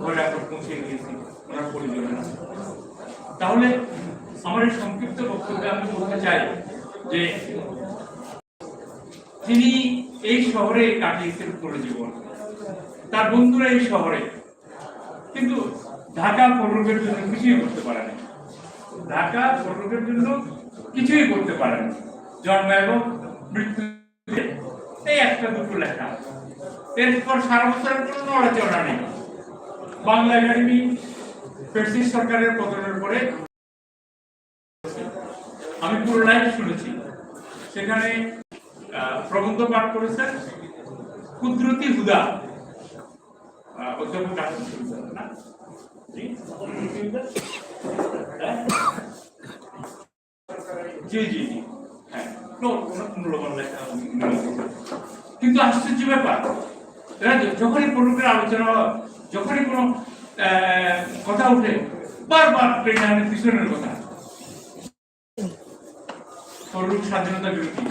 ঘরে এখন পৌঁছে গিয়েছি। ওনার পরিজনেরা তাহলে আমার এই সংক্ষিপ্ত বক্তব্যে আমি বলতে চাই যে তিনি এই শহরে কাটিয়েছেন পুরো জীবন তার বন্ধুরা এই শহরে। কিন্তু ঢাকা পৌরবের জন্য কিছুই করতে পারেনি ঢাকা পৌরবের জন্য কিছুই করতে পারেনি জন্ম এবং মৃত্যু এই একটা দুটো লেখা। এরপর সারা বছরের কোনো নড়াচড়া নেই। বাংলা একাডেমি, ফেসিস সরকারের পতনের পরে আমি পুরো লাইভ শুনেছি। সেখানে প্রবন্ধ পাঠ করেছেন কুদরতি হুদা। অধ্যাপক না? জি? জি জি হ্যাঁ। কিন্তু আশ্চর্য ব্যাপার যখনই প্রলোকের আলোচনা যখনই কোনো কথা উঠে, বারবার টেনে পিছনের কথা। ফররুখ স্বাধীনতা বিরোধী।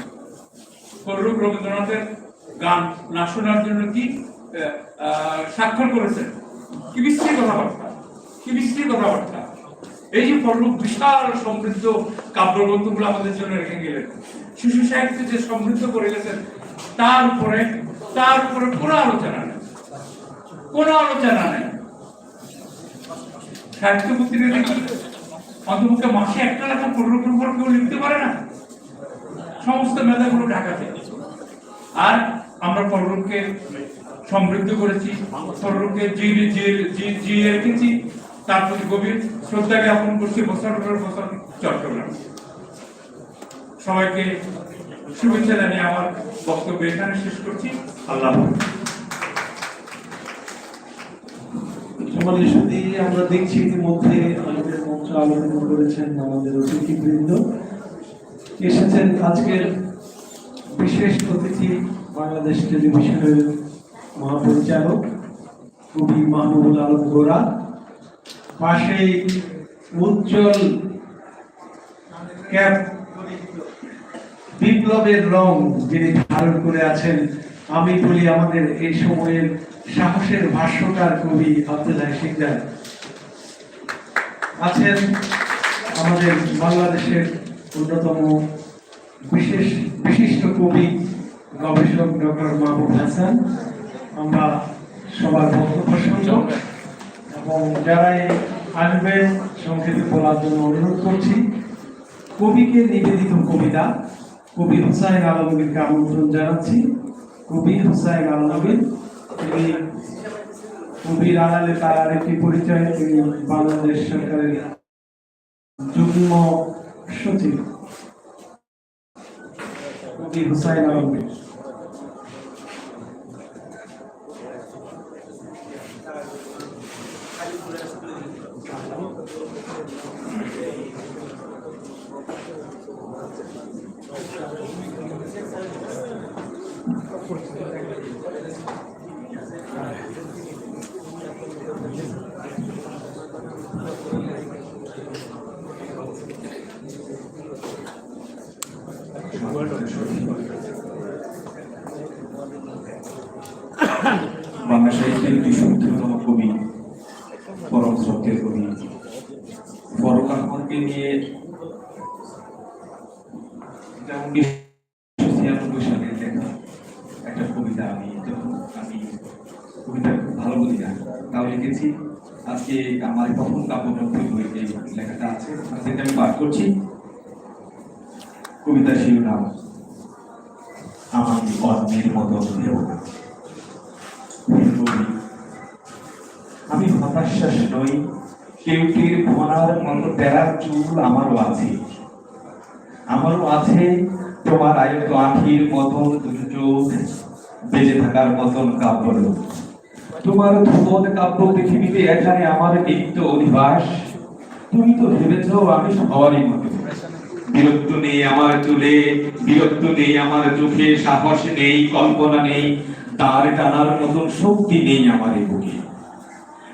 ফররুখ রবীন্দ্রনাথের গান না শোনার জন্য কি স্বাক্ষর করেছেন? কি বিশ্রী কথাবার্তা, কি বিশ্রী কথাবার্তা। এই যে ফররুখ বিশাল সমৃদ্ধ কাব্যগ্রন্থগুলো আমাদের জন্য রেখে গেলেন। শিশু সাহিত্য যে সমৃদ্ধ করে গেছেন তার উপরে তার উপরে কোনো আলোচনা কোনো আলোচনা নেই। সাহিত্য পত্রিকা অন্তপক্ষে মাসে একটা লেখা ফররুখের উপর কেউ লিখতে পারে না? সমস্ত মেধাগুলো ঢাকাতে। আর আমরা ফররুখকে সমৃদ্ধ করেছি ফররুখকে জি জি জি জি রেখেছি তার প্রতি গভীর শ্রদ্ধা জ্ঞাপন করছি বছর পর চট্টগ্রাম। সবাইকে শুভেচ্ছা জানিয়ে আমার বক্তব্য এখানে শেষ করছি। আল্লাহ আমরা দেখছি ইতিমধ্যে আমাদের মঞ্চ আলোচনা করেছেন আমাদের অতিথিবৃন্দ। এসেছেন আজকের বিশেষ অতিথি বাংলাদেশ টেলিভিশনের মহাপরিচালক কবি আলম গোরা। পাশেই উজ্জ্বল ক্যাপ বিপ্লবের রং যিনি ধারণ করে আছেন, আমি বলি আমাদের এই সময়ের সাহসের ভাষ্যকার কবি আব্দুল্লাহ সিকদার আছেন আমাদের বাংলাদেশের অন্যতম বিশেষ, বিশিষ্ট কবি, গবেষক ডক্টর মাহবুব হাসান। আমরা সবার বক্তব্য শুনব এবং যারাই আসবেন, সংক্ষেপে বলার জন্য অনুরোধ করছি, কবিকে নিবেদিত কবিতা, কবি হুসাইন আলমগীরকে আমন্ত্রণ জানাচ্ছি। কবি হুসাইন আলমগীর তিনি কবির আড়ালে তার আরেকটি পরিচয় তিনি বাংলাদেশ সরকারের যুগ্ম সচিব। কবি হুসাইন আলমগীর। বাংলা সাহিত্যের বিশুদ্ধতম কবি পরম শ্রদ্ধেয় কবি ফরক আহমদকে নিয়ে এটা উনিশশো ছিয়ানব্বই সালে লেখা একটা কবিতা আমি যখন আমি কবিতা খুব ভালো বলি না। তাও লিখেছি। আজকে আমার প্রথম কাব্যগ্রন্থ বই এই লেখাটা আছে। আজকে আমি পাঠ করছি। কবিতা শিরোনাম আমি অন্যের মতো আমি হতাশ্বাস নই। কেউটির ভনার মতো তেরার চুল আমারও আছে। আমারও আছে তোমার আয়ত আখির মতন দুটো চোখ বেঁচে থাকার মতন লোক। তোমার ধুবন কাব্য পৃথিবীতে এখানে আমার নিত্য অধিবাস। তুমি তো ভেবেছ আমি সবারই মতো। নেই আমার চুলে নেই আমার চোখে, সাহস নেই, কল্পনা নেই, তার টানার মতন শক্তি নেই আমার এই বুকে।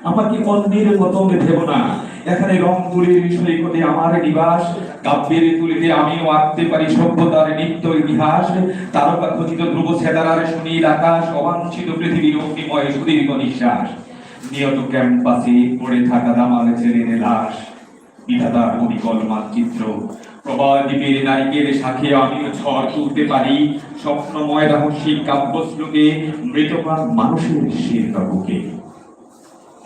আমাকে অন্যের মতন ভেব না। এখানে রংপুরের সৈকতে আমার নিবাস কাব্যের তুলিতে আমিও আঁকতে পারি সভ্যতার নিত্য ইতিহাস। তারকা খচিত ধ্রুব সুনীল আকাশ, অবাঞ্ছিত পৃথিবীর অগ্নিময় সুদীর্ঘ নিঃশ্বাস। নিয়ত ক্যাম্পাসে পড়ে থাকা বিধাতার অবিকল মানচিত্র। প্রবাহ দ্বীপের নারিকের শাখে আমিও ঝড় তুলতে পারি। স্বপ্নময় রহস্যিক কাব্যশ্লোকে মৃতপ্রাণ মানুষের শির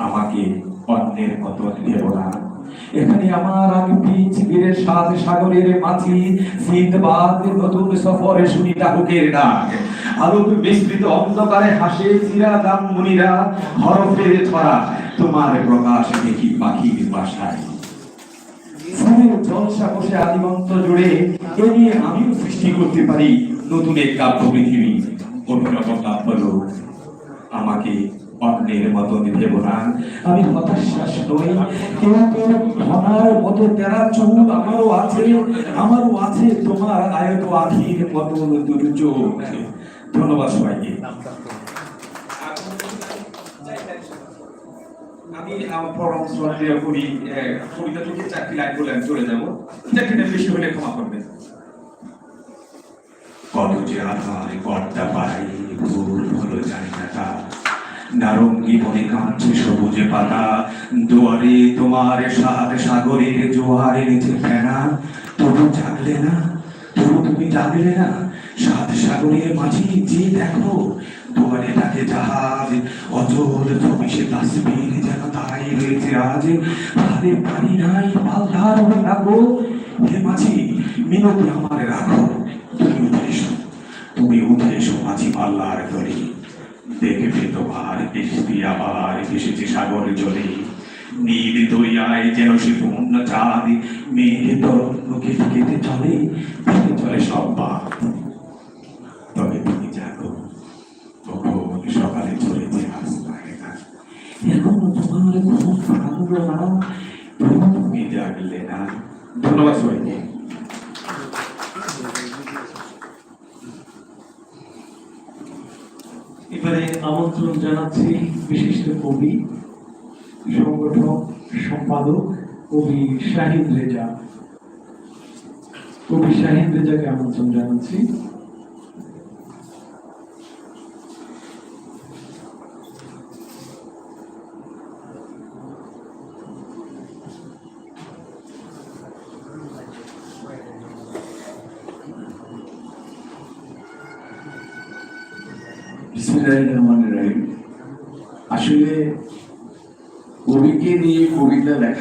আমাকে অন্যের মতো দেব না। এখানে আমার আগে পৃথিবীর সাত সাগরের মাঝি, সিন্ধবাদ, নতুন সফরে শুনি ডাকুকের ডাক। আলোক বিস্তৃত অন্ধকারে হাসে চিরা দাম মুনিরা, হরফের ছড়া, তোমার প্রকাশ দেখি পাখির বাসায়। জলসা বসে আদিমন্ত জুড়ে, এ নিয়ে আমিও সৃষ্টি করতে পারি নতুন এক কাব্য পৃথিবী। অভিনব কাব্য আমাকে অন্যের মতো দেব না আমি হতাশ্বাস নই। কেউ কেউ ধনার মতো তেরা চুল আমারও আছে আমারও আছে। তোমার আয়ত আখির মতো দুটো ধন্যবাদ সবাইকে। আমি আমার পরম শ্রদ্ধেয় আহ, কবিতা থেকে চাকরি লাইন বলে আমি চলে যাব। চাকরিটা বেশি হলে ক্ষমা করবেন। কত যে আধার কর্তা পাই ভুল হলো জানি না তা। নারঙ্গি বনে কাঁদছে সবুজে পাতা। দুয়ারে তোমার সাত সাগরের জোয়ারের যে ফেনা, তবু জাগলে না, তবু তুমি জাগলে না। সাত সাগরের মাঝি যে দেখো জাহাজ, অচল তুমি সে তাসবির যেন তাই রয়েছে আজ। ভারে পানি নাই রাখো। হে মাঝি মিনতি আমার রাখো। তুমি উঠে এসো, তুমি উঠে এসো মাঝি পাল্লার দেখবে তোমার বৃষ্টি আবার, এসেছে সাগর জলে। যেন সে পূর্ণ মেঘে তরঙ্গ কেটে কেটে চলে কেটে চলে সব বাদ তবে তুমি জাগো কখন সকালে চলেছে আসমানে এখনও তোমার না, তুমি জাগলে না। ধন্যবাদ সবাইকে। এবারে আমন্ত্রণ জানাচ্ছি বিশিষ্ট কবি, সংগঠক, সম্পাদক কবি শাহিদ রেজা। কবি শাহিদ রেজাকে আমন্ত্রণ জানাচ্ছি বিসমিল্লাহির রহমানির রহিম আসলে কবিকে নিয়ে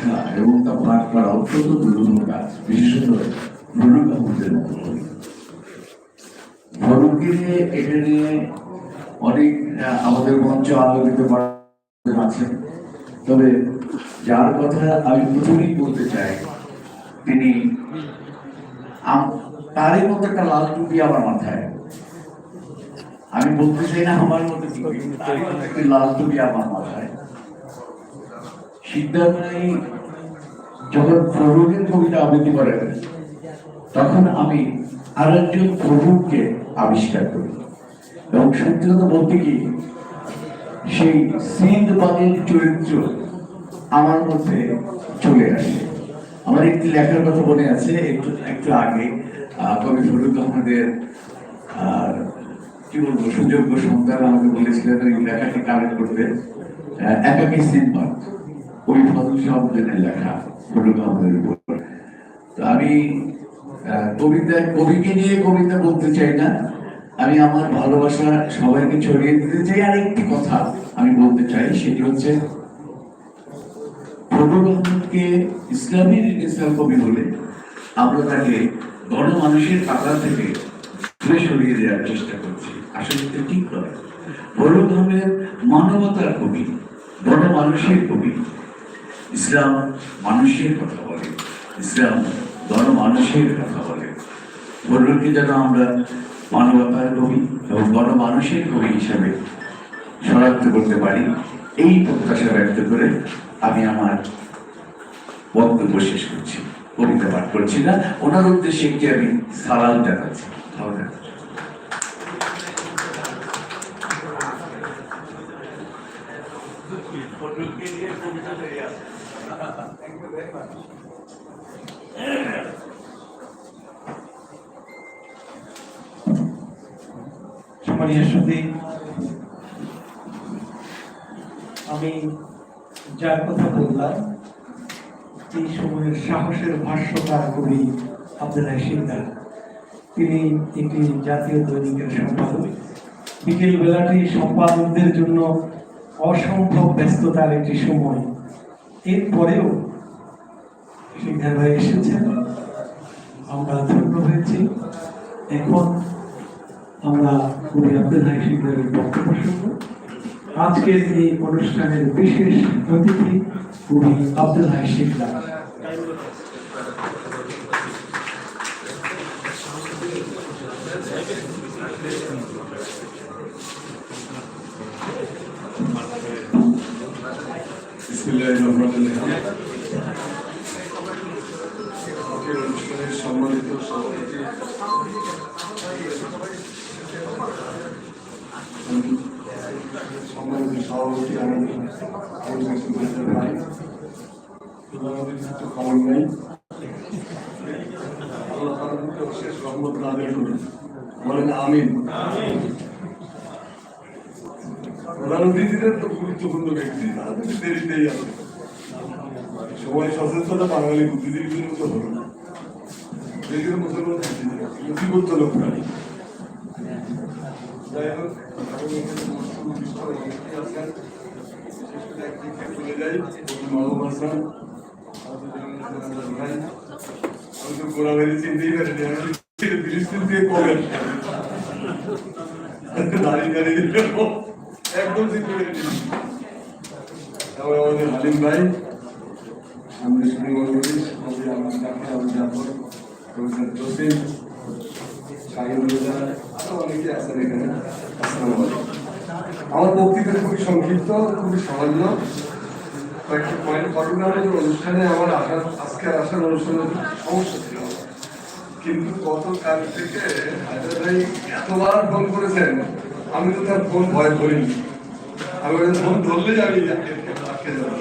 লেখা এবং তা পাঠ করা অত্যন্ত দুর্লভ কাজ, বিশেষত কবি। নিয়ে অনেক আমাদের মঞ্চ আলোকিত তবে যার কথা আমি প্রথমেই বলতে চাই, তিনি তারই মতো একটা লাল টুপি আমার মাথায়। আমি বলতে চাই না আমার মতো লাল টুপি আমার মাথায়। সিদ্ধান্তাই যখন প্রভুকের কবিতা আবৃত্তি করেন, তখন আমি আরেকজন প্রভুকে আবিষ্কার করি। এবং সত্যি বলতে কি, সেই সিন্ধবাদের চরিত্র আমার মধ্যে চলে আসে। আমার একটি লেখার কথা মনে আছে, একটু একটু আগে কবি ফরুক আহমদের আর কি বলব, সুযোগ্য সন্তান আমাকে বলেছিলেন, এই লেখাটি কালেক্ট করতে একাকী সিনবাদ ওই ফজল শাহাবুদ্দিনের লেখা ফরুক আহমদের উপর। আমি কবিতা, কবিকে নিয়ে কবিতা বলতে চাই না। আমি আমার ভালোবাসা সবাইকে ছড়িয়ে দিতে চাই। আর একটি কথা আমি বলতে চাই, সেটি হচ্ছে ফজল আহমদকে ইসলামী ইসলাম কবি বলে আমরা তাকে গণমানুষের কাতার থেকে দূরে সরিয়ে দেওয়ার চেষ্টা করছি। আসলে এটা ঠিক নয়। ফজল আহমেদ মানবতার কবি, গণমানুষের কবি ইসলাম মানুষের কথা বলে, ইসলাম গণমানুষের কথা বলে। ফজলকে যেন আমরা মানবতার কবি এবং গণ মানুষের কবি হিসাবে শনাক্ত করতে পারি। এই প্রত্যাশা ব্যক্ত করে আমি আমার বক্তব্য শেষ করছি, কবিতা পাঠ করছি না। ওনার উদ্দেশ্যে একটি আমি সালাম জানাচ্ছি। ভালো থাকবেন। সম্মানীয় সুদী আমি যার কথা বললাম, এই সময়ের সাহসের ভাষ্যকার কবি তিনি একটি জাতীয় দৈনিকের সম্পাদক বিকেল বেলাটি সম্পাদকদের জন্য অসম্ভব ব্যস্ততার একটি সময় এরপরেও সিকদার ভাই এসেছেন। আমরা ধন্য হয়েছি। এখন আমরা কবি আব্দুল্লাহ সিকদারের বক্তব্য শুনব। আজকের এই অনুষ্ঠানের বিশেষ অতিথি কবি আব্দুল সিকদার বিসমিল্লাহির রহমানির রহিম। সম্মানিত সভাপতি সম্মানিত সভাপতি আমি আমি সুন্দর ভাই প্রধানমন্ত্রী কিছু খবর নেই আল্লাহ তাআলা প্রতি অশেষ রহমত নাযিল করুন বলেন আমিন প্রধান তো গুরুত্বপূর্ণ ব্যক্তি, তারা কিন্তু দেরিতেই আছে সবাই সচেতনতা বাঙালি বুদ্ধিজীবীদের মতো হলো না। দেশের মুসলমান লোক নাই যাই হোক চলে যাই। মাহবুব হাসান আমি তো গোড়াবাড়ি চিনতেই পারিনি, আমি দাঁড়িয়ে দাঁড়িয়ে। একদম হালিম ভাই আমার বক্তৃতা খুবই সংক্ষিপ্ত, খুবই সামান্য। কয়েকটি পয়েন্ট ঘটনার অনুষ্ঠানে আমার আসার, আজকে আসার অনুষ্ঠানে সমস্যা ছিল। কিন্তু গতকাল থেকে হায়দার ভাই এতবার ফোন করেছেন আমি তো তার ফোন ভয় করিনি। আমি ফোন ধরলেই আমি আটকে যাব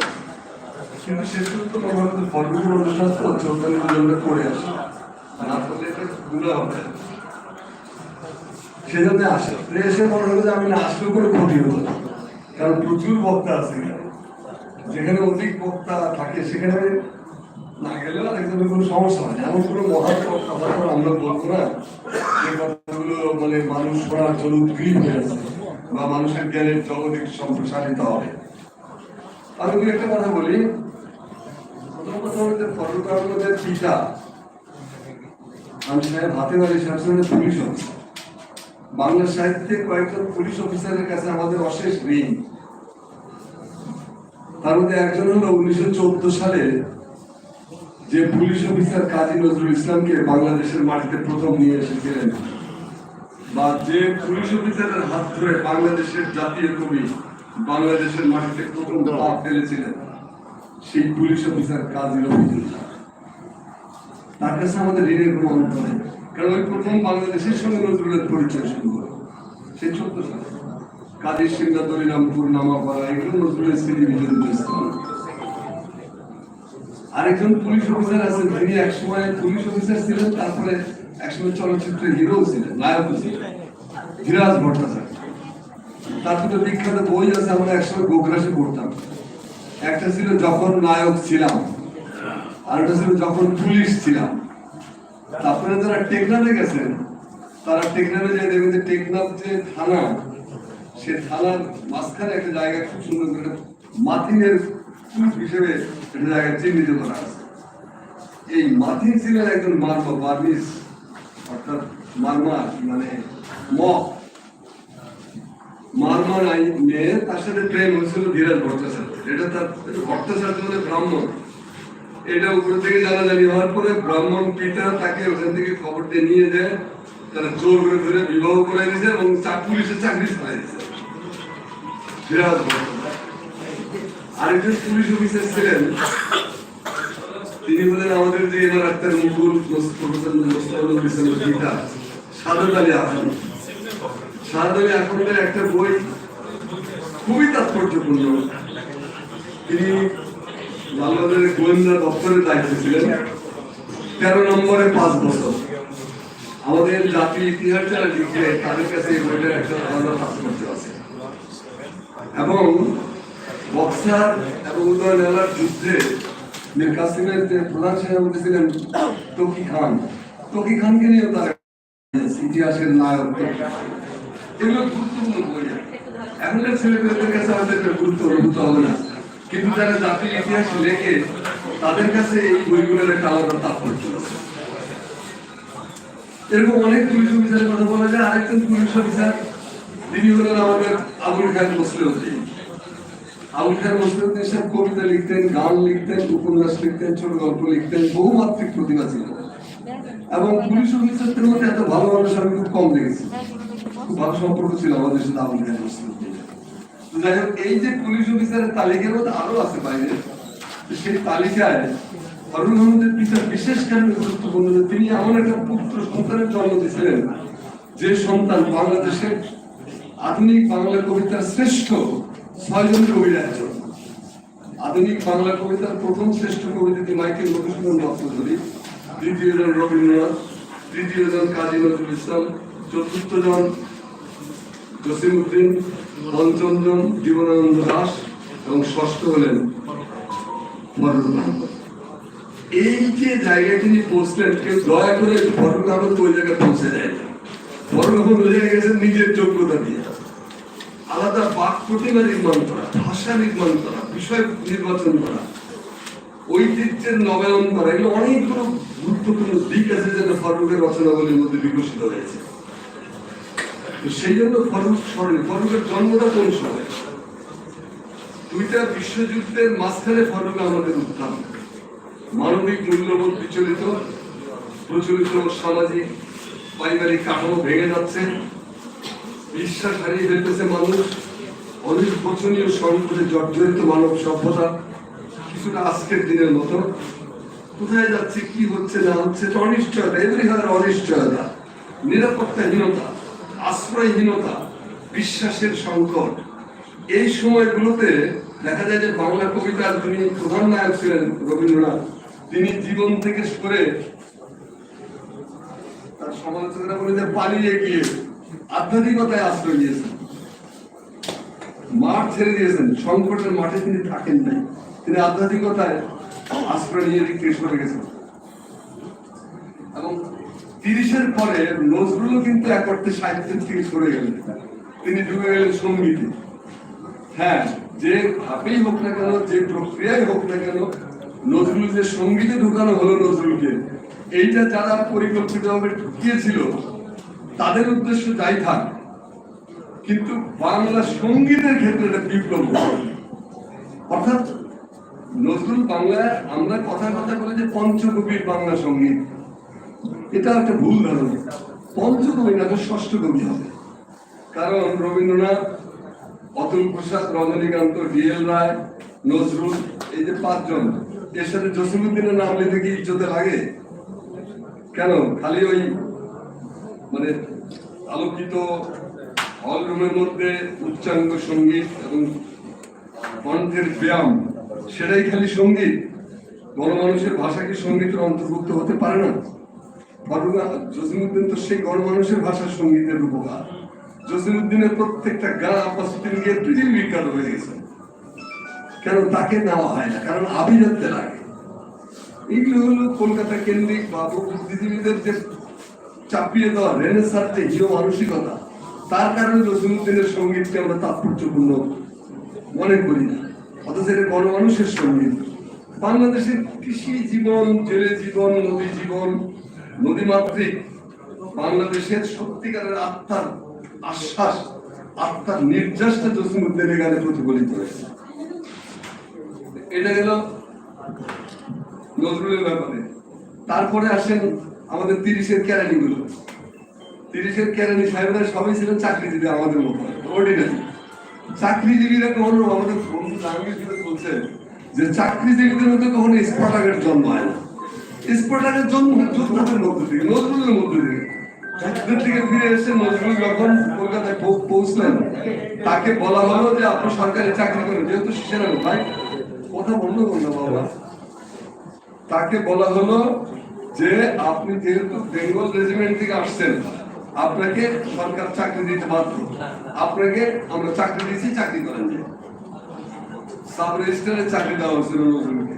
কিন্তু শেষ পর্যন্ত মনে হলো ফর্মের অনুষ্ঠান তো চৌদ্দের জন্য করে আসি না করলে এটা গুলো হবে সেজন্য আসে। এসে মনে হলো যে আমি না আসলেও কোনো ক্ষতি হতো কারণ প্রচুর বক্তা আছে যেখানে অধিক বক্তা থাকে, সেখানে না গেলেও আরেকজনের কোনো সমস্যা হয় এমন কোনো মহান আমরা বলব না। যে কথাগুলো মানে মানুষ শোনার জন্য উদ্গ্রীব হয়ে আছে বা মানুষের জ্ঞানের জগৎ সম্প্রসারিত হবে। আমি দু একটা কথা বলি, প্রথম কথা ফরুক আহমদের পিতা আমি সাহেব হাতে বাড়ি সাহেব পুলিশ অফিসার বাংলা সাহিত্যে কয়েকজন পুলিশ অফিসারের কাছে আমাদের অশেষ ঋণ। তার মধ্যে একজন হলো উনিশশো চোদ্দ সালে যে পুলিশ অফিসার কাজী নজরুল ইসলামকে বাংলাদেশের মাটিতে প্রথম নিয়ে এসেছিলেন বা যে পুলিশ অফিসারের হাত ধরে বাংলাদেশের জাতীয় কবি বাংলাদেশের মাটিতে প্রথম পা ফেলেছিলেন, সেই পুলিশ অফিসার কাজী রফিকুল্লাহ তার কাছে আমাদের ঋণের অন্ত নেই, কারণ ওই প্রথম বাংলাদেশের সঙ্গে নজরুলের পরিচয় শুরু করে সেই চোদ্দ সালে। কাজী সিংহা দরিরামপুর নামাপাড়া এগুলো নজরুলের স্মৃতি বিজড়িত স্থান আরেকজন পুলিশ অফিসার আছেন তিনি একসময় পুলিশ অফিসার ছিলেন, তারপরে একসময় চলচ্চিত্রের হিরো ছিলেন, নায়ক ছিলেন ধীরাজ ভট্টাচার্য। তার দুটো বিখ্যাত বই আছে, আমরা একসময় গোগ্রাসে পড়তাম। একটা ছিল যখন নায়ক ছিলাম, আর একটা ছিল যখন পুলিশ ছিলাম। তারপরে যারা টেকনাফে গেছেন, তারা টেকনাফে যে দেখবেন যে টেকনাফ যে থানা সে থানার মাঝখানে একটা জায়গা খুব সুন্দর করে মাথিনের কূপ হিসেবে একটা জায়গা চিহ্নিত করা আছে। এই মাথিন ছিলেন একজন মার্মা বার্মিস অর্থাৎ মার্মা মানে তার সাথে প্রেম হয়েছিল ভট্টাচার্য। এটা তার ভট্টাচার্য মানে ব্রাহ্মণ। এটা উপর থেকে জানাজানি হওয়ার পরে ব্রাহ্মণ পিতা তাকে ওখান থেকে খবর দিয়ে নিয়ে যায়, তারা জোর করে ধরে বিবাহ করে দিয়েছে এবং পুলিশের চাকরি ছাড়াই দিয়েছে। ভট্টাচার্য। আরেকজন পুলিশ অফিসার ছিলেন। তিনি বলেন আমাদের যে এবার আক্তার মুকুল সাদত আলী আহমদ। সারাদিনে এখনকার একটা বই খুবই তাৎপর্যপূর্ণ। তিনি বাংলাদেশের গোয়েন্দা দপ্তরের ছিলেন। তেরো নম্বরে পাঁচ বছর। আমাদের জাতির ইতিহাস যারা লিখে, তাদের কাছে এই বইটার একটা আলাদা তাৎপর্য আছে। এবং বক্সার এবং যুদ্ধে মীর কাসিমের যে প্রধান সেনাপতি ছিলেন তকি খান, তকি খানকে তার ইতিহাসের নায়ক এগুলো গুরুত্বপূর্ণ বই। কাছে আমাদের গুরুত্ব অনুভূত হবে না। কিন্তু জাতির ইতিহাস লেখে, তাদের কাছে এই বইগুলোর একটা আলাদা তাৎপর্য। এরকম অনেক পুলিশ অফিসারের কথা বলা যায়, আরেকজন পুলিশ অফিসার তিনি হলেন আমাদের আবুল খান মুসলিউদ্দিন আবুল খান মুসলিউদ্দিন সাহেব কবিতা লিখতেন, গান লিখতেন, উপন্যাস লিখতেন, ছোট গল্প লিখতেন, বহুমাত্রিক প্রতিভা ছিল। এবং পুলিশ অফিসারদের মধ্যে এত ভালো মানুষ আমি খুব কম দেখেছি। খুব ভালো সম্পর্ক ছিল আমাদের সাথে আবুল খান মুসলিউদ্দিন যাই হোক, এই যে পুলিশ অফিসারের তালিকার মধ্যে আরও আছে বাইরে সেই তালিকায় অরুণ আহমেদের পিতা বিশেষ কারণে গুরুত্বপূর্ণ যে তিনি এমন একটা পুত্র সন্তানের জন্ম দিয়েছিলেন যে সন্তান বাংলাদেশের আধুনিক বাংলা কবিতার শ্রেষ্ঠ ছয়জন একজন আধুনিক বাংলা কবিতার প্রথম শ্রেষ্ঠ কবি মাইকেল মধুসূদন দত্ত ধরি দ্বিতীয় জন রবীন্দ্রনাথ, তৃতীয় জন কাজী নজরুল ইসলাম জন জসিমউদ্দিন, পঞ্চম জন জীবনানন্দ দাস এবং ষষ্ঠ হলেন এই যে জায়গায় তিনি পৌঁছলেন কেউ দয়া করে ফররুল আহমদ ওই জায়গায় পৌঁছে যায় আহমদ ওই জায়গায় গেছেন নিজের যোগ্যতা দিয়ে আলাদা বাক প্রতিমা নির্মাণ করা, ভাষা নির্মাণ করা, বিষয় নির্বাচন করা। ঐতিহ্যের নবায়ন করা, এগুলো অনেকগুলো গুরুত্বপূর্ণ দিক আছে যেটা ফারুকের রচনাবলীর মধ্যে বিকশিত হয়েছে। সেই জন্য ফারুক স্মরণীয় ফারুকের জন্মটা কোন সময়? দুইটা বিশ্বযুদ্ধের মাঝখানে ফারুক আমাদের উত্থান। মানবিক মূল্যবোধ বিচলিত, প্রচলিত সামাজিক, পারিবারিক কাঠামো ভেঙে যাচ্ছে। বিশ্বাস হারিয়ে ফেলতেছে মানুষ। অনির্বচনীয় সংকটে জর্জরিত মানব সভ্যতা কিছুটা আজকের দিনের মতো। কোথায় যাচ্ছে, কি হচ্ছে, না হচ্ছে অনিশ্চয়তা। এভরিহার অনিশ্চয়তা। নিরাপত্তাহীনতা, আশ্রয়হীনতা, বিশ্বাসের সংকট। এই সময়গুলোতে দেখা যায় যে বাংলা কবিতার যিনি প্রধান নায়ক ছিলেন রবীন্দ্রনাথ, তিনি জীবন থেকে সরে তার সমালোচকরা বলে যে পালিয়ে গিয়ে আধ্যাত্মিকতায় আশ্রয় নিয়েছেন। মাঠ ছেড়ে দিয়েছেন। সংকটের মাঠে তিনি থাকেন নাই। তিনি আধ্যাত্মিকতায় আশ্রয় নিয়ে কৃষ্ণ গেছেন এবং তিরিশের পরে নজরুলও কিন্তু এক অর্থে সাহিত্যের থেকে সরে গেলেন। তিনি ঢুকে গেলেন সঙ্গীতে। হ্যাঁ যে ভাবেই হোক না কেন, যে প্রক্রিয়ায় হোক না কেন, নজরুল যে সঙ্গীতে ঢুকানো হলো নজরুলকে, এইটা যারা পরিকল্পিতভাবে ঢুকিয়েছিল তাদের উদ্দেশ্য যাই থাক, কিন্তু বাংলা সঙ্গীতের ক্ষেত্রে এটা বিপ্লব অর্থাৎ নজরুল বাংলায় আমরা কথা কথা বলে যে পঞ্চকবির বাংলা সংগীত। এটা একটা ভুল ধারণা। পঞ্চকবি না ষষ্ঠ কবি হবে। কারণ রবীন্দ্রনাথ, অতুল প্রসাদ, রজনীকান্ত ডিএল রায়, নজরুল, এই যে পাঁচজন, এর সাথে জসিমুদ্দিনের নাম নিতে কি ইজ্জতে লাগে কেন? খালি ওই মানে আলোকিত হল রুমের মধ্যে উচ্চাঙ্গ সংগীত এবং কণ্ঠের ব্যায়াম, সেটাই খালি সংগীত। গণমানুষের ভাষা কি সঙ্গীতের অন্তর্ভুক্ত হতে পারে না। বরং জসিমুদ্দিন তো সেই গণমানুষের ভাষার সঙ্গীতের উপকার জসিমুদ্দিনের প্রত্যেকটা গান আব্বাস উদ্দিন গিয়ে পৃথিবী বিখ্যাত হয়ে গেছে। কেন তাকে নেওয়া হয় না? কারণ আভিজাত্যে লাগে। এইগুলো হলো কলকাতা কেন্দ্রিক বা বুদ্ধিজীবীদের যে চাপিয়ে দেওয়া রেনেসার যে হিরো মানসিকতা, তার কারণে জসিমুদ্দিনের সঙ্গীতকে আমরা তাৎপর্যপূর্ণ মনে করি না। অথচ এটা গণমানুষের সংগীত। বাংলাদেশের কৃষি জীবন, জেলে জীবন, নদী জীবন, নদীমাতৃক, বাংলাদেশের সত্যিকারের আত্মার আশ্বাস, আত্মার নির্যাসটা জসিমুদ্দিনের গানে প্রতিফলিত হয়েছে। এটা গেল নজরুলের ব্যাপারে। তারপরে আসেন আমাদের তিরিশের কেরানি গুলো। তিরিশের কেরানি সাহেবরা সবাই ছিলেন চাকরিজীবী আমাদের মতো অর্ডিনারি চাকরিজীবীরা কখনো আমাদের বন্ধু জাহাঙ্গীর বলছেন যে চাকরিজীবীদের মধ্যে কখনো স্পটাকের জন্ম হয় না। স্পটাকের জন্ম হয় যোদ্ধাদের মধ্যে থেকে, নজরুলের মধ্যে থেকে। যুদ্ধের থেকে ফিরে এসে নজরুল যখন কলকাতায় পৌঁছলেন, তাকে বলা হলো যে আপনি সরকারি চাকরি করেন, যেহেতু সেনা ভাই, কথা বন্ধ করল বাবা। তাকে বলা হলো যে আপনি যেহেতু বেঙ্গল রেজিমেন্ট থেকে আসছেন, আপনাকে সরকার চাকরি দিতে বাধ্য। আপনাকে আমরা চাকরি দিয়েছি, চাকরি করেন সাব চাকরি দেওয়া হয়েছিল নজরুলকে।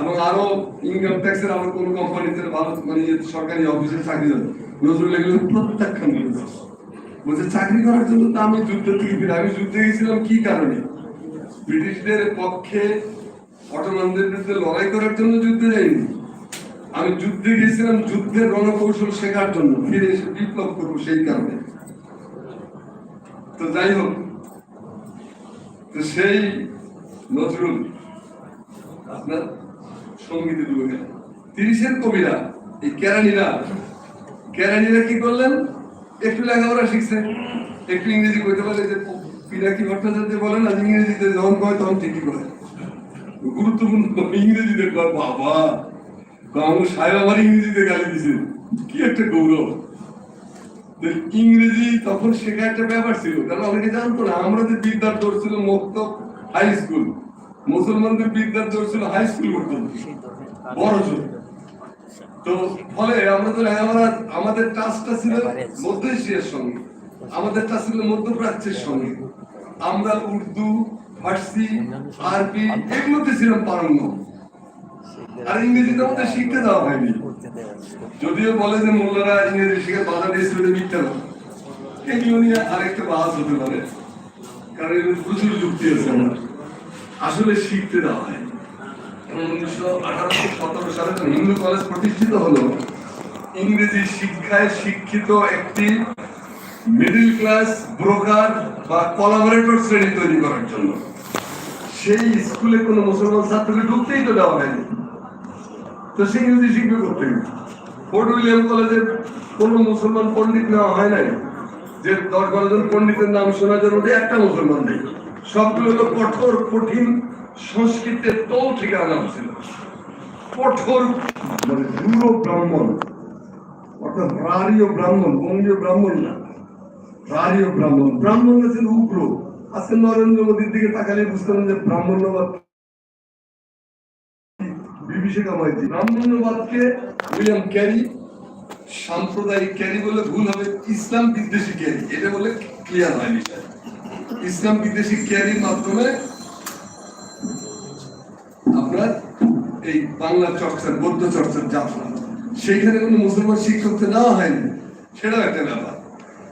এবং আরও ইনকাম আমার কোন কোম্পানিতে ভালো মানে ইয়ে সরকারি অফিসে চাকরি দেন। নজরুল এগুলো প্রত্যাখ্যান বলছে, চাকরি করার জন্য তো আমি যুদ্ধ থেকে ফিরে আমি যুদ্ধে গেছিলাম কি কারণে? ব্রিটিশদের পক্ষে অটোমানদের বিরুদ্ধে লড়াই করার জন্য যুদ্ধে যাইনি। আমি যুদ্ধে গেছিলাম, যুদ্ধের রণকৌশল শেখার জন্য। ফিরে এসে বিপ্লব করব সেই কারণে। তো যাই হোক, তো সেই নজরুল, আপনার সঙ্গীতে তিরিশের কবিরা, এই কেরানিরা কেরানিরা কি করলেন? একটু লেখাপড়া শিখছে। একটু ইংরেজি কইতে পারে যে, পিনাকি ভট্টাচার্য বলেন আজ ইংরেজিতে যখন কয় তখন ঠিকই কয় গুরুত্বপূর্ণ ইংরেজিতে কয়, বাবা! আমার সাহেব আমার ইংরেজিতে গালি কি একটা গৌরব। ইংরেজি তখন শেখা একটা ব্যাপার ছিল। কারণ অনেকে জানতো না আমাদের বিদ্যার দৌড় ছিল হাই স্কুল মুসলমানদের বিদ্যার ছিল হাই স্কুল পর্যন্ত বড় জোর। তো ফলে আমরা তো লেখাপড়া আমাদের টাচটা ছিল মধ্য এশিয়ার সঙ্গে, আমাদের টাচ ছিল মধ্যপ্রাচ্যের সঙ্গে। আমরা উর্দু, ফার্সি, আরবি, এগুলোতে ছিলাম পারঙ্গ আর ইংরেজিতে আমাদের শিখতে দেওয়া হয়নি। যদিও বলে যে মোল্লারা ইংরেজি শিখে বাধা এগুলো নিয়ে আরেকটা হতে পারে। কারণ প্রচুর যুক্তি আছে আমার আসলে শিখতে দেওয়া হয় হিন্দু কলেজ প্রতিষ্ঠিত হলো। ইংরেজি শিক্ষায় শিক্ষিত একটি মিডিল ক্লাস ব্রোকার বা কলাবোরেটর শ্রেণি তৈরি করার জন্য। সেই স্কুলে কোনো মুসলমান ছাত্রকে ঢুকতেই তো দেওয়া হয়নি। তো সে ইংরেজি শিখবে করতে ফোর্ট উইলিয়াম কলেজে কোনো মুসলমান পণ্ডিত নেওয়া হয় নাই। যে দশ বারো জন পণ্ডিতের নাম শোনা যায় ওটা একটা মুসলমান নেই। সবগুলো হলো কঠোর, কঠিন সংস্কৃতের তল থেকে আনা হয়েছিল কঠোর মানে দূর ব্রাহ্মণ। অর্থাৎ রারীয় ব্রাহ্মণ, বঙ্গীয় ব্রাহ্মণ না। রারীয় ব্রাহ্মণ। ব্রাহ্মণ হচ্ছেন উগ্র। আজকে নরেন্দ্র মোদীর দিকে তাকালে বুঝতে পারেন যে ব্রাহ্মণ্যবাদ ব্রাহ্মণ্যবাদকে উইলিয়াম ক্যারি, সাম্প্রদায়িক ক্যারি বলে ভুল হবে, ইসলাম বিদ্বেষী ক্যারি। এটা বলে ক্লিয়ার হয় বিষয় ইসলাম বিদ্বেষী ক্যারির মাধ্যমে আপনার এই বাংলা চর্চার, বৌদ্ধ চর্চার যাত্রা সেইখানে কোনো মুসলমান শিক্ষককে নেওয়া হয়নি। সেটাও একটা ব্যাপার।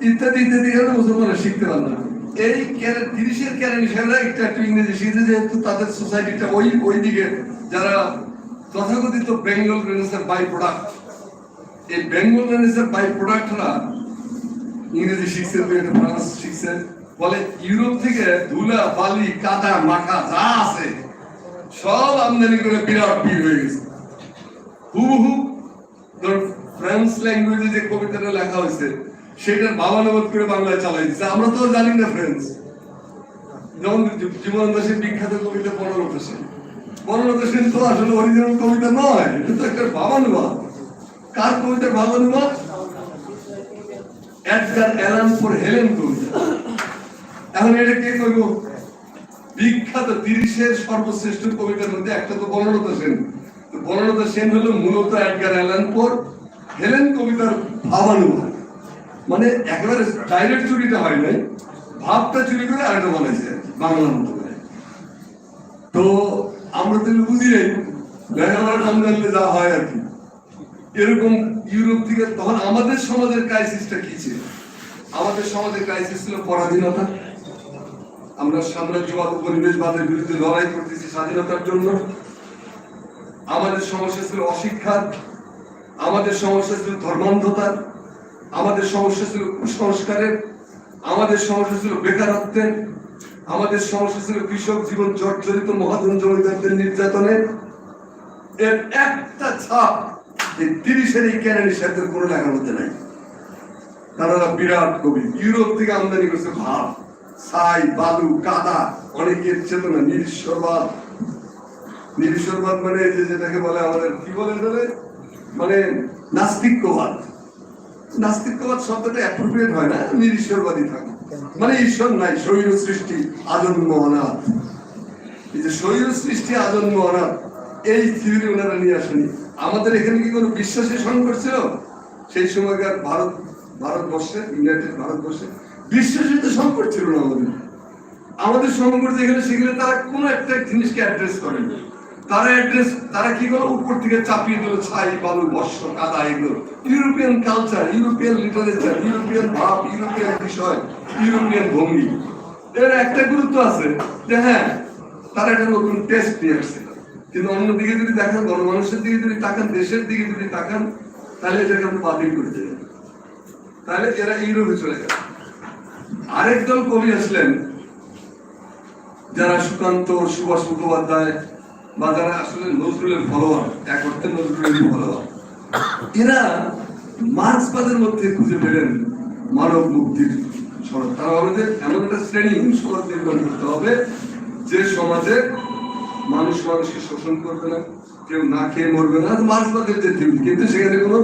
ইত্যাদি ইত্যাদি কারণে মুসলমানরা শিখতে পারল। এই ক্যারে- তিরিশের ক্যারেন হিসেবে একটু একটু ইংরেজি শিখেছে, যেহেতু তাদের সোসাইটিটা ওই ওই দিকে যারা তথাকথিত বেঙ্গল রেনেসার বাই প্রোডাক্ট এই বেঙ্গল রেনেসার বাই প্রোডাক্টরা ইংরেজি শিখছে ফ্রান্স শিখছে। বলে ইউরোপ থেকে ধুলা, বালি কাদা মাখা যা আছে, সব আমদানি করে বিরাট ভিড় হয়ে গেছে। হুবহু ফ্রেঞ্চ ল্যাঙ্গুয়েজে যে কবিতাটা লেখা হয়েছে, সেটার ভাবানুবাদ করে বাংলায় চালাই দিচ্ছে আমরা তো জানি না ফ্রেঞ্চ যেমন জী- দাসের বিখ্যাত কবিতা বনরত তো আসলে অরিজিনাল কবিতা নয়, এটা তো একটা ভাবানুবাদ কার ভাবানুবাদ এডগার অ্যালান ফর হেলেন কবিতা। এখন এটা কে বিখ্যাত তিরিশের সর্বশ্রেষ্ঠ কবিতার মধ্যে একটা তো সেন। সেন হলো মূলত এডগার অ্যালান পোর হেলেন কবিতার ভাবানুবাদ মানে একেবারে ডাইরেক্ট চুরিটা হয় নাই, ভাবটা চুরি করে আরেকটা বানাইছে বাংলার মতো করে। তো আমরা তো এগুলো বুঝি নাই। লেখাপড়া কম জানলে যা হয় আর কি। এরকম ইউরোপ থেকে তখন আমাদের সমাজের ক্রাইসিসটা কি ছিল? আমাদের সমাজের ক্রাইসিস ছিল পরাধীনতা। আমরা সাম্রাজ্যবাদ পরিবেশবাদের বিরুদ্ধে লড়াই করতেছি স্বাধীনতার জন্য। আমাদের সমস্যা ছিল অশিক্ষার আমাদের সমস্যা ছিল ধর্মান্ধতার আমাদের সমস্যা ছিল কুসংস্কারের। আমাদের সমস্যা ছিল বেকারত্বের। আমাদের সমস্যা ছিল কৃষক জীবন জর্জরিত মহাজন জমিদারদের নির্যাতনের এর একটা ছাপ তিরিশের এই ক্যারেনি সাহেবের কোনো লেখার মধ্যে নাই। তারা বিরাট কবি ইউরোপ থেকে আমদানি করছে ভাব ছাই, বালু, কাদা, অনেকের চেতনা নিরীশ্বরবাদ নিরীশ্বরবাদ মানে যে যেটাকে বলে আমাদের, কি বলে বলে মানে নাস্তিক্যবাদ নাস্তিক্যবাদ শব্দটা অ্যাপ্রোপ্রিয়েট হয় না নিরীশ্বরবাদী থাকে। মানে ঈশ্বর নাই শরীর সৃষ্টি আজন্ম অনাথ। এই যে শরীর সৃষ্টি আজন্ম অনাথ, এই থিওরি ওনারা নিয়ে আসেনি। আমাদের এখানে কি কোনো বিশ্বাসের সংকট ছিল? সেই সময়কার ভারত, ভারতবর্ষে, ইউনাইটেড ভারতবর্ষে বিশ্বাসের তো সংকট ছিল না আমাদের। আমাদের সমগ্র যেখানে, সেখানে তারা কোন একটা জিনিসকে অ্যাড্রেস করেন। তারা তারা কি করে? উপর থেকে চাপিয়ে দিল ছাই, বালু, বর্ষ, কাদা, এগুলো। European culture European literature European ভাব ইউরোপিয়ান বিষয় ইউরোপিয়ান ভঙ্গি। এর একটা গুরুত্ব আছে যে হ্যাঁ তারা একটা নতুন টেস্ট নিয়ে আসছে। কিন্তু অন্যদিকে যদি দেখেন, গণমানুষের দিকে যদি তাকান, দেশের দিকে যদি তাকান, তাহলে বাতিল করে তাহলে এরা ইউরোপে চলে গেল। আরেক দল কবি আসলেন, যারা সুকান্ত, সুভাষ মুখোপাধ্যায় বা যারা আসলে নজরুলের ফলোয়ার এক অর্থে নজরুলের ফলোয়ার এরা মার্ক্সবাদের মধ্যে খুঁজে পেলেন মানব মুক্তির সড়ক তারা যে এমন একটা শ্রেণি নির্মাণ করতে হবে, যে সমাজে মানুষ মানুষকে শোষণ করবে না, কেউ না খেয়ে মরবে না, মার্ক্সবাদের যে থিওরি কিন্তু সেখানে কোনো